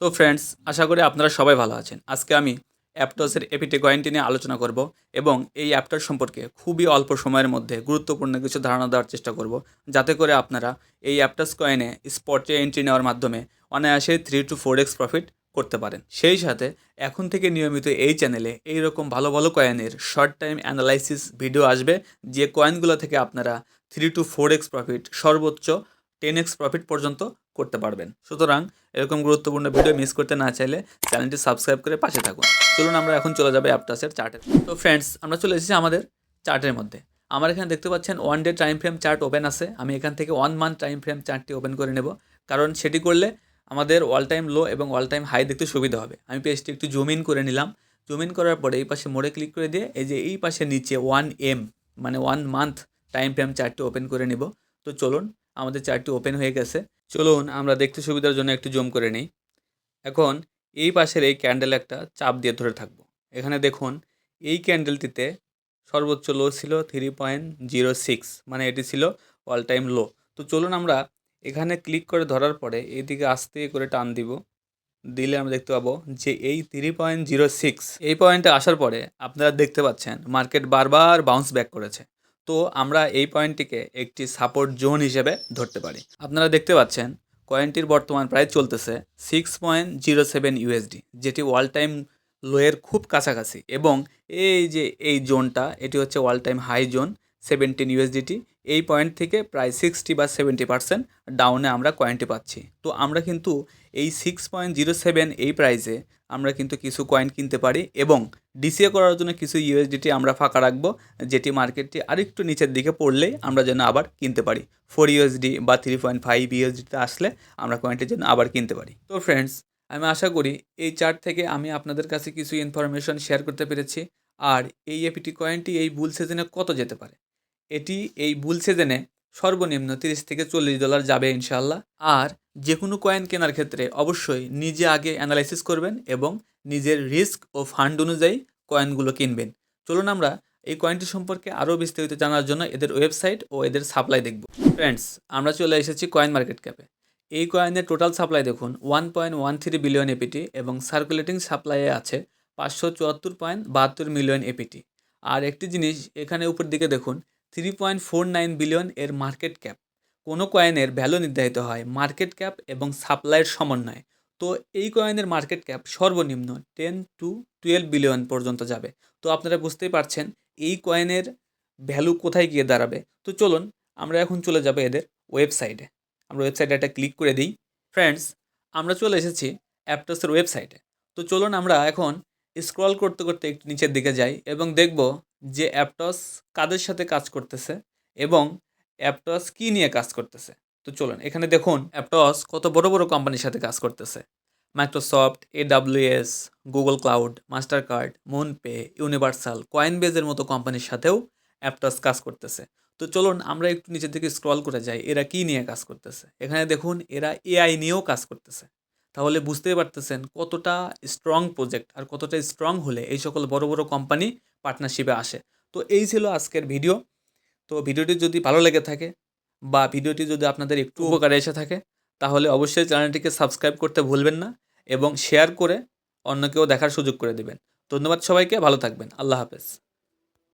তো ফ্রেন্ডস আশা করি আপনারা সবাই ভালো আছেন। আজকে আমি অ্যাপটসের এপিটি কয়েনটি নিয়ে আলোচনা করব এবং এই অ্যাপটার সম্পর্কে খুবই অল্প সময়ের মধ্যে গুরুত্বপূর্ণ কিছু ধারণা দেওয়ার চেষ্টা করব, যাতে করে আপনারা এই অ্যাপটাস কয়েনে স্পটে এন্ট্রি নেওয়ার মাধ্যমে অনায়াসে three two four x profit করতে পারেন। সেই সাথে এখন থেকে নিয়মিত এই চ্যানেলে এই রকম ভালো ভালো কয়েনের শর্ট টাইম অ্যানালাইসিস ভিডিও আসবে, যে কয়েনগুলো থেকে আপনারা three two four x profit সর্বোচ্চ টেন এক্স প্রফিট পর্যন্ত করতে পারবেন। সুতরাং এরকম গুরুত্বপূর্ণ ভিডিও মিস করতে না চাইলে চ্যানেলটি সাবস্ক্রাইব করে পাশে থাকুন। চলুন আমরা এখন চলে যাব অ্যাপটাসের চার্টে তো ফ্রেন্ডস আমরা চলে এসেছি আমাদের চার্টের মধ্যে। আমার এখানে দেখতে পাচ্ছেন one day time frame chart open আছে। আমি এখান থেকে ওয়ান মান্থ টাইম ফ্রেম চার্টটি ওপেন করে নেব। কারণ সেটি করলে আমাদের অল টাইম লো এবং অল টাইম হাই দেখতে সুবিধা হবে। আমি পেজটি একটু জুম ইন করে নিলাম। জুম ইন করার পরে এই পাশে মোড়ে ক্লিক করে দিয়ে এই যে এই পাশে নিচে ওয়ান এম মানে ওয়ান মান্থ টাইম ফ্রেম চার্টটি ওপেন করে নিব। তো চলুন, আমাদের চার্টটি ওপেন হয়ে গেছে। চলুন আমরা দেখতে সুবিধার জন্য একটু জুম করে নিই। এখন এই পাশের এই ক্যান্ডেল একটা চাপ দিয়ে ধরে থাকব। এখানে দেখুন, এই ক্যান্ডেলটিতে সর্বোচ্চ লো ছিল থ্রি পয়েন্ট জিরো সিক্স মানে এটি ছিল অল টাইম লো তো চলুন আমরা এখানে ক্লিক করে ধরার পরে এইদিকে আস্তে করে টান দিব। দিলে আমরা দেখতে পাবো যে এই থ্রি পয়েন্ট জিরো সিক্স এই পয়েন্টে আসার পরে আপনারা দেখতে পাচ্ছেন মার্কেট বারবার বাউন্স ব্যাক করেছে। তো আমরা এই পয়েন্টটিকে একটি সাপোর্ট জোন হিসেবে ধরতে পারি। আপনারা দেখতে পাচ্ছেন কয়েনটির বর্তমান প্রায় চলতেছে six point zero seven USD যেটি ওয়াল টাইম লোয়ের খুব কাছাকাছি। এবং এই যে, এই জোনটা এটি হচ্ছে all time high zone seventeen USDT এই পয়েন্ট থেকে প্রায় সিক্সটি বা সেভেন্টি পার্সেন্ট ডাউনে আমরা কয়েনটি পাচ্ছি। তো আমরা কিন্তু এই সিক্স পয়েন্ট জিরো সেভেন এই প্রাইসে আমরা কিন্তু কিছু কয়েন কিনতে পারি এবং ডিসিএ করার জন্য কিছু ইউএসডিটি আমরা ফাঁকা রাখব, যেটি মার্কেটটি আরেকটু নিচের দিকে পড়লেই আমরা যেন আবার কিনতে পারি। ফোর ইউএসডি বা থ্রি পয়েন্ট ফাইভ ইউএসডিতে আসলে আমরা কয়েনটির জন্য আবার কিনতে পারি। তো ফ্রেন্ডস আমি আশা করি এই চার্ট থেকে আমি আপনাদের কাছে কিছু ইনফরমেশন শেয়ার করতে পেরেছি। আর এই এপিটি কয়েনটি এই বুল সিজনে কত যেতে পারে? এটি এই বুল সিজনে সর্বনিম্ন তিরিশ থেকে চল্লিশ ডলার যাবে ইনশাল্লাহ আর যে কোনো কয়েন কেনার ক্ষেত্রে অবশ্যই নিজে আগে অ্যানালাইসিস করবেন এবং নিজের রিস্ক ও ফান্ড অনুযায়ী কয়েনগুলো কিনবেন। চলুন আমরা এই কয়েনটি সম্পর্কে আরও বিস্তারিত জানার জন্য এদের ওয়েবসাইট ও এদের সাপ্লাই দেখব। ফ্রেন্ডস আমরা চলে এসেছি কয়েন মার্কেট ক্যাপে এই কয়েনের টোটাল সাপ্লাই দেখুন one point one three billion APT এবং সার্কুলেটিং সাপ্লাইয়ে আছে পাঁচশো চুয়াত্তর পয়েন্ট বাহাত্তর মিলিয়ন এপিটি আর একটি জিনিস এখানে উপর দিকে দেখুন three point four nine billion এর মার্কেট ক্যাপ কোনো কয়েনের ভ্যালু নির্ধারিত হয় মার্কেট ক্যাপ এবং সাপ্লাইয়ের সমন্বয়ে। তো এই কয়েনের মার্কেট ক্যাপ সর্বনিম্ন টেন টু টুয়েলভ বিলিয়ন পর্যন্ত যাবে। তো আপনারা বুঝতেই পারছেন এই কয়েনের ভ্যালু কোথায় গিয়ে দাঁড়াবে। তো চলুন আমরা এখন চলে যাব এদের ওয়েবসাইটে আমরা ওয়েবসাইটে একটা ক্লিক করে দিই। ফ্রেন্ডস আমরা চলে এসেছি অ্যাপটসের ওয়েবসাইটে তো চলুন আমরা এখন স্ক্রল করতে করতে একটু নিচের দিকে যাই এবং দেখব যে অ্যাপটস কাদের সাথে কাজ করতেছে এবং অ্যাপটস কী নিয়ে কাজ করতেছে? তো চলুন, এখানে দেখুন অ্যাপটস কত বড় বড় কোম্পানির সাথে কাজ করতেছে। Microsoft, AWS, Google cloud Mastercard MoonPay, universal, কয়েনবেজের মতো কোম্পানির সাথেও অ্যাপটস কাজ করতেছে। তো চলুন, আমরা একটু নিচের দিকে স্ক্রল করে যাই, এরা কী নিয়ে কাজ করতেছে? এখানে দেখুন, এরা এআই নিয়েও কাজ করতেছে। তাহলে বুঝতেই পারতেছেন কতটা স্ট্রং প্রজেক্ট আর কতটা স্ট্রং হলে এই সকল বড় বড় কোম্পানি পার্টনারশিপে আসে। তো এই ছিল আজকের ভিডিও তো ভিডিওটি যদি ভালো লেগে থাকে বা ভিডিওটি যদি আপনাদের একটু উপকারে এসে থাকে তাহলে অবশ্যই চ্যানেলটিকে সাবস্ক্রাইব করতে ভুলবেন না এবং শেয়ার করে অন্যকেও দেখার সুযোগ করে দেবেন। ধন্যবাদ সবাইকে ভালো থাকবেন। আল্লাহ হাফেজ।